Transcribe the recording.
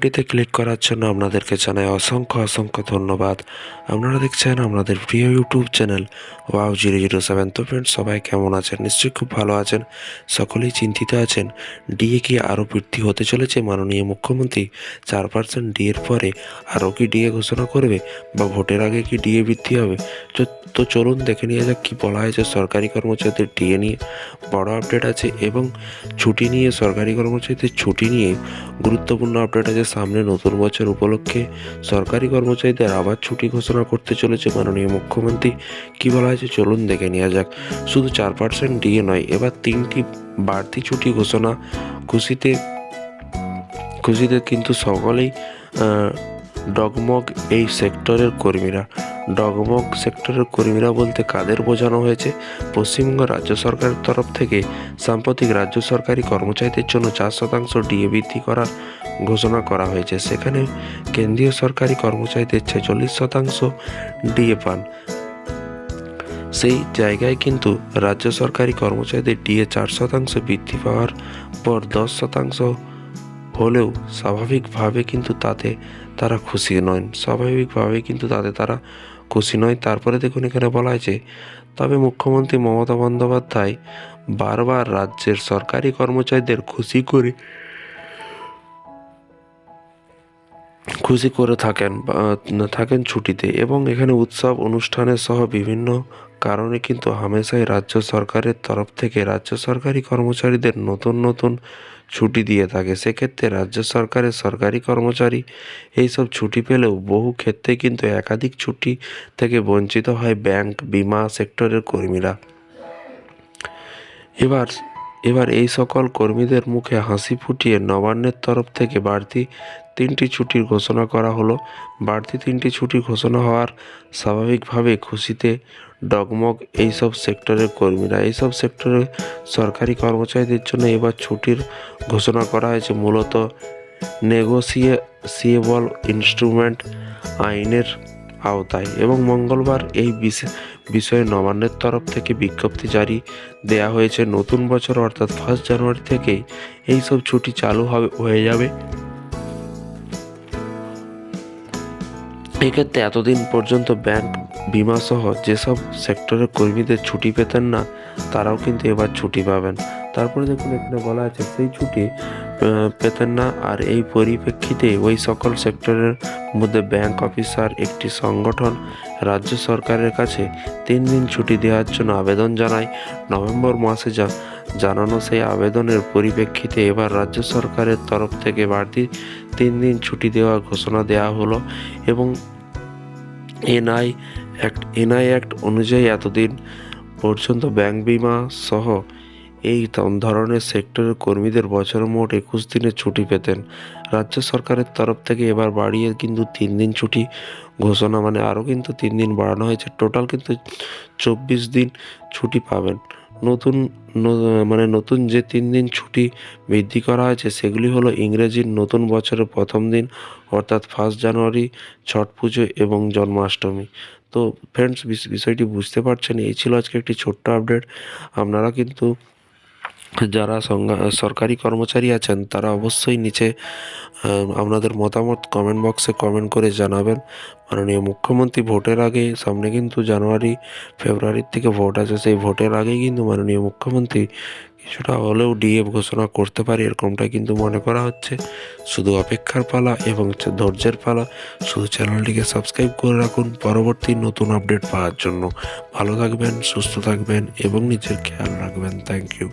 ভিডিওতে ক্লিক করার জন্য আপনাদেরকে জানাই অসংখ্য অসংখ্য ধন্যবাদ। আপনারা দেখছেন আমাদের প্রিয় YouTube channel. Wow, zero zero, seven. তো ফ্রেন্ড সবাই কেমন আছেন? নিশ্চয়ই খুব ভালো আছেন। সকলেই চিন্তিত আছেন। ডিএ কি আরও বৃদ্ধি হতে চলেছে? মাননীয় মুখ্যমন্ত্রী, চার পার্সেন্ট ডিএর পরে আরও কি ডিএ ঘোষণা করবে? বা ভোটের আগে কি ডিএ বৃদ্ধি হবে? তো- চলুন দেখে নিয়ে যাক কী বলা হয়েছে সরকারি কর্মচারীদের ডিএ নিয়ে। বড় আপডেট আছে এবং ছুটি নিয়ে, সরকারি কর্মচারীদের ছুটি নিয়ে গুরুত্বপূর্ণ আপডেট আছে সামনে নতুন বছর উপলক্ষে সরকারি কর্মচারীদের আবার ছুটি ঘোষণা করতে চলেছে মাননীয় মুখ্যমন্ত্রী। কী বলা হয়েছে চলুন দেখে নেওয়া যাক। শুধু চার পার্সেন্ট ডিএ নয়, এবার তিনটি বাড়তি ছুটি ঘোষণা। খুশিতে খুশিতে কিন্তু সকলেই ডগমগ এই সেক্টরের কর্মীরা। ডগমগ সেক্টরের কর্মীরা বলতে কাদের বোঝানো হয়েছে? পশ্চিমবঙ্গ রাজ্য সরকারের তরফ থেকে সাম্প্রতিক রাজ্য সরকারি কর্মচারীদের জন্য চার শতাংশ ডিএ বৃদ্ধি করার ঘোষণা করা হয়েছে। সেখানে কেন্দ্রীয় সরকারি কর্মচারীদের ছেচল্লিশ শতাংশ ডিএ পান। সেই জায়গায় কিন্তু রাজ্য সরকারি কর্মচারীদের ডিএ চার শতাংশ বৃদ্ধি পাওয়ার পর দশ শতাংশ হলেও স্বাভাবিকভাবে কিন্তু তাতে তারা খুশি নয় স্বাভাবিকভাবে কিন্তু তাতে তারা খুশি নয়। তারপরে দেখুন এখানে বলা হয়েছে, তবে মুখ্যমন্ত্রী মমতা বন্দ্যোপাধ্যায় বারবার রাজ্যের সরকারি কর্মচারীদের খুশি করে খুশি করে থাকেন থাকেন ছুটিতে। এবং এখানে উৎসব অনুষ্ঠানের সহ বিভিন্ন কারণে কিন্তু হামেশাই রাজ্য সরকারের তরফ থেকে রাজ্য সরকারি কর্মচারীদের নতুন নতুন ছুটি দিয়ে থাকে। সেক্ষেত্রে রাজ্য সরকারের সরকারি কর্মচারী এইসব ছুটি পেলেও বহু ক্ষেত্রে কিন্তু একাধিক ছুটি থেকে বঞ্চিত হয় ব্যাংক, বিমা সেক্টরের কর্মীরা। এবার এবার এই সকল কর্মীদের মুখে হাসি ফুটিয়ে নবান্নের তরফ থেকে বাড়তি তিনটি ছুটির ঘোষণা করা হলো। বাড়তি তিনটি ছুটি ঘোষণা হওয়ার স্বাভাবিকভাবে খুশিতে ডগমগ এইসব সেক্টরের কর্মীরা। এইসব সেক্টরে সরকারি কর্মচারীদের জন্য এবার ছুটির ঘোষণা করা হয়েছে। মূলত নেগোসিয়েবল ইনস্ট্রুমেন্ট আইনের আওতায় এবং মঙ্গলবার এই বিষয়ে নবান্নের তরফ থেকে বিজ্ঞপ্তি জারি দেয়া হয়েছে। নতুন বছর অর্থাৎ ফার্স্ট জানুয়ারি থেকেই এইসব ছুটি চালু হবে, হয়ে যাবে। এক্ষেত্রে এতদিন পর্যন্ত ব্যাংক বিমা সহ যেসব সেক্টরের কর্মীদের ছুটি পেতেন না, তারাও কিন্তু এবার ছুটি পাবেন। তারপরে দেখুন, এখানে বলা আছে, সেই ছুটি পেতেন না। আর এই পরিপ্রেক্ষিতে ওই সকল সেক্টরের মধ্যে ব্যাংক অফিসার, একটি সংগঠন, রাজ্য সরকারের কাছে তিন দিন ছুটি দেওয়ার জন্য আবেদন জানায়। নভেম্বর মাসে যা জানানো সেই আবেদনের পরিপ্রেক্ষিতে এবার রাজ্য সরকারের তরফ থেকে বাড়তি তিন দিন ছুটি দেওয়ার ঘোষণা দেওয়া হলো এবং এনআই অ্যাক্ট, এনআই অ্যাক্ট অনুযায়ী এতদিন পর্যন্ত ব্যাংক বিমা সহ এই ধরনের সেক্টরের কর্মীদের বছর মোট একুশ দিনের ছুটি পেতেন। রাজ্য সরকারের তরফ থেকে এবার বাড়িয়ে কিন্তু তিন দিন ছুটি ঘোষণা মানে আরও কিন্তু তিন দিন বাড়ানো হয়েছে। টোটাল কিন্তু চব্বিশ দিন ছুটি পাবেন। নতুন মানে নতুন যে তিন দিন ছুটি বৃদ্ধি করা হয়েছে, সেগুলি হলো ইংরেজির নতুন বছরের প্রথম দিন, অর্থাৎ ফার্স্ট জানুয়ারি ছট পুজো এবং জন্মাষ্টমী। তো ফ্রেন্ডস বিষয়টি বুঝতে পারছেন, এই ছিল আজকে একটি ছোট্ট আপডেট আপনারা কিন্তু যারা সরকারি কর্মচারী আছেন, তারা অবশ্যই নিচে আপনাদের মতামত কমেন্ট বক্সে কমেন্ট করে জানাবেন। মাননীয় মুখ্যমন্ত্রী, ভোটের আগে, সামনে কিন্তু জানুয়ারি, ফেব্রুয়ারির থেকে ভোট আছে, সেই ভোটের আগেই কিন্তু মাননীয় মুখ্যমন্ত্রী কিছুটা হলেও ডিএফ ঘোষণা করতে পারে এরকমটা কিন্তু মনে করা হচ্ছে। শুধু অপেক্ষার পালা এবং ধৈর্যের পালা, শুধু চ্যানেলটিকে সাবস্ক্রাইব করে রাখুন পরবর্তী নতুন আপডেট পাওয়ার জন্য। ভালো থাকবেন, সুস্থ থাকবেন এবং নিজের খেয়াল রাখবেন। Thank you